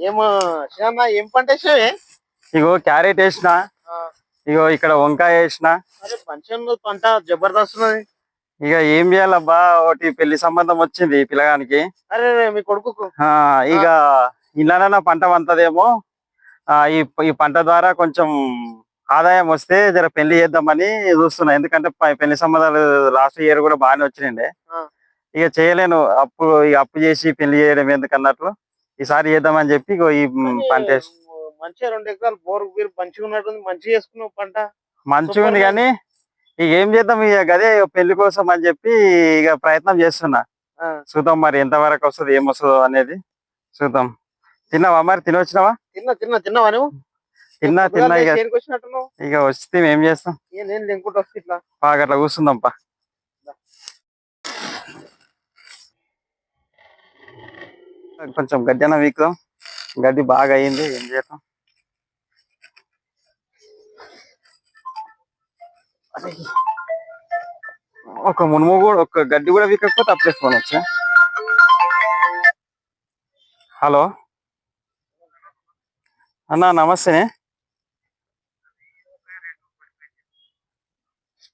ఏమో ఏం పంట ఇగో క్యారెట్ వేసిన ఇగో ఇక్కడ వంకాయ వేసిన. పంచంలో పంట జబర్దస్త్ ఉన్నది. ఇక ఏం చేయాలబ్బా ఒకటి పెళ్ళి సంబంధం వచ్చింది పిల్లగానికి. అరే మీ కొడుకుకు. ఆ ఇక ఇలానైనా పంట వంతదేమో ఈ ఈ పంట ద్వారా కొంచెం ఆదాయం వస్తే జర పెళ్ళి చేద్దామని చూస్తున్నా. ఎందుకంటే పెళ్ళి సంబంధాలు లాస్ట్ ఇయర్ కూడా బాగానే వచ్చినాయండి. ఆ. ఇక చేయలేను అప్పు ఇక అప్పు చేసి పెళ్ళి చేయడం ఎందుకన్నట్లు ఈసారి చేద్దామని చెప్పి ఇగో ఈ పంట వేసి మంచిగా రెండు ఎకరాలు బోర్ బీర్ మంచిగా ఉన్నట్టుంది మంచిగా వేసుకున్నావు పంట. మంచిగా ఉంది కానీ ఇక ఏం చేద్దాం ఇక గదే పెళ్ళి కోసం అని చెప్పి ఇక ప్రయత్నం చేస్తున్నా. ఆ, చూద్దాం మరి ఎంత వరకు వస్తుంది ఏం వస్తుందో అనేది. చూద్దాం. తిన్నావా మరి? తినొచ్చినావా? తిన్నా తిన్నా తిన్నావా నువ్వు? తిన్నా తిన్నా ఇక. ఇక వస్తే ఏం చేస్తాం. ఏ నేను తినుకుంటూ వస్తే ఇట్లా? బాగా అట్లా కూర్చుందాం పా. కొంచెం గడ్డి అన్న వీక్ గడ్డి బాగా అయింది ఏం చేద్దాం? ఒక మునుము కూడా ఒక గడ్డి కూడా వీకకపోతే అప్పుడే ఫోన్ వచ్చా? హలో? అన్నా నమస్తే.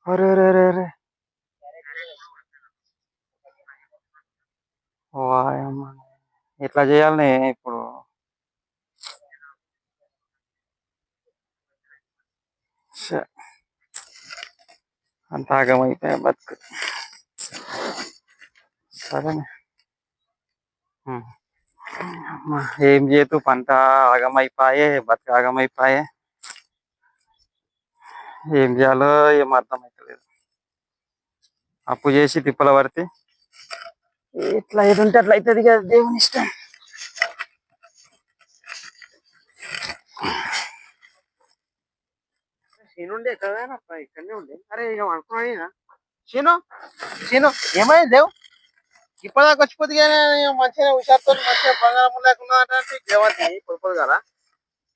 అరే అరే అరే అరే వాయమ్మ. ఇట్లా చేయాలని ఇప్పుడు ఛ. అంత ఆగమైపోయా బతుకు. సరేనే. ఉమ్. అమ్మ, ఏం చేతు? పంట ఆగమైపోయే బతుకు ఆగమైపోయే. ఏం చేయాలో ఏం అర్థమైతలేదు. అప్పు చేసి తిప్పల పడితే ఇట్లా ఏది ఉంటే అట్లా అవుతుంది కదా దేవుని ఇష్టం. శీను ఉండే కదా ఇక్కడనే ఉండే. అరే ఇక అనుకున్నా శీను శీను ఏమైంది దేవు ఇప్పటిదాకా వచ్చిపోతే మంచిగా హుషారుతో మంచిగా బంగారం లేకుండా అంటే పొడుపుడు కదా?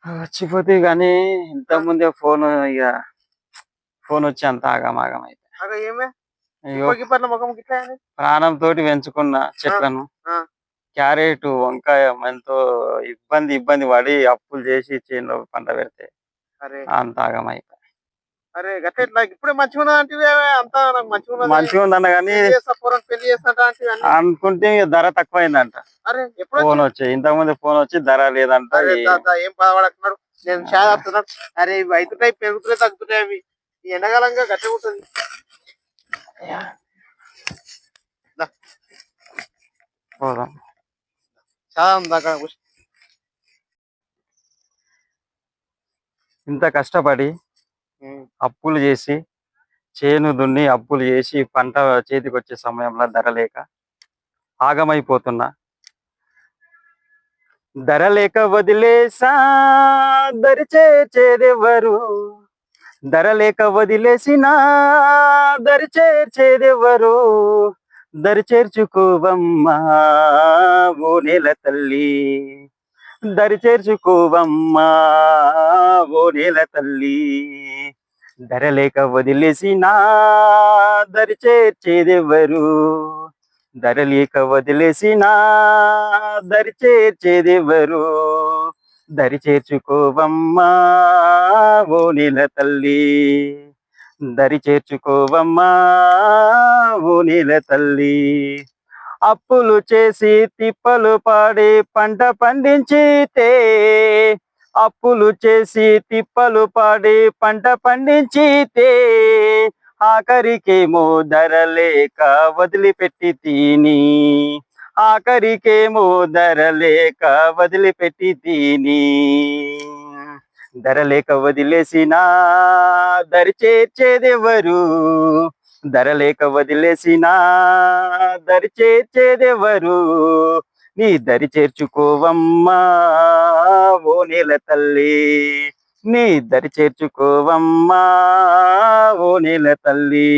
వచ్చిపోతే కానీ ఇంత ముందే ఫోన్ ఇక ఫోన్ వచ్చి అంత ఆగమాగం అయితే ఏమే? అయ్యో. ఇప్పటికి పట్ల ముఖం గిట్లా అయింది ప్రాణం తోటి పెంచుకున్న చెట్లను. క్యారెట్ వంకాయ ఎంతో ఇబ్బంది ఇబ్బంది పడి అప్పులు చేసి చేనులో పంట పెడితే. అరే. అంత అరే గట్ల ఇట్లా ఇప్పుడే మంచిగా ఉన్నది అంటే అంతా నాకు మంచిగా మంచిగా ఉందన్న కానీ పెళ్ళి చేస్తా అనుకుంటే ధర తక్కువైందంట. అరే ఎప్పుడు ఫోన్ వచ్చి ఇంతకు ముందు ఫోన్ వచ్చి ధర లేదంట అరే ఏం బాధపడుతున్నాడు నేను చాలా చెప్తున్నాను అరే అవుతుంటాయి పెరుగుతున్నాయి తగ్గుతున్నాయి అవి. ఎండాకాలంగా గట్టిగా ఉంటుంది. పోదాం. చాలా. ఇంత కష్టపడి అప్పులు చేసి చేను దున్ని అప్పులు చేసి పంట చేతికి వచ్చే సమయంలో ధర లేక ఆగమైపోతున్నా. ధర లేక వదిలేసా దరి చేర్చేదెవరు? ధర లేక వదిలేసినా దరి చేర్చేదెవ్వరు దరి చేర్చుకోవమ్మా ఓ నేల తల్లి. దరి చేర్చుకోవమ్మా ఓ నేల తల్లి. ధర లేక వదిలేసినా దరి చేర్చేదెవ్వరు ధర లేక వదిలేసినా దరి చేర్చేదెవ్వరు దరి చేర్చుకోవమ్మా ఓ నీల తల్లి. దరి చేర్చుకోవమ్మా ఓ నీల తల్లి. అప్పులు చేసి తిప్పలు పాడి పంట పండించితే అప్పులు చేసి తిప్పలు పాడి పంట పండించితే ఆఖరికేమో ధర లేక వదిలిపెట్టి తిని. ఆఖరికేమో ధర లేక వదిలిపెట్టి దీని ధర లేక వదిలేసినా దరి చేర్చేదెవరు? ధర లేక వదిలేసినా దరి చేర్చేదెవరు? నీ దరి చేర్చుకోవమ్మా ఓ నెల తల్లి. నీ దరి చేర్చుకోవమ్మా ఓ నెల తల్లి.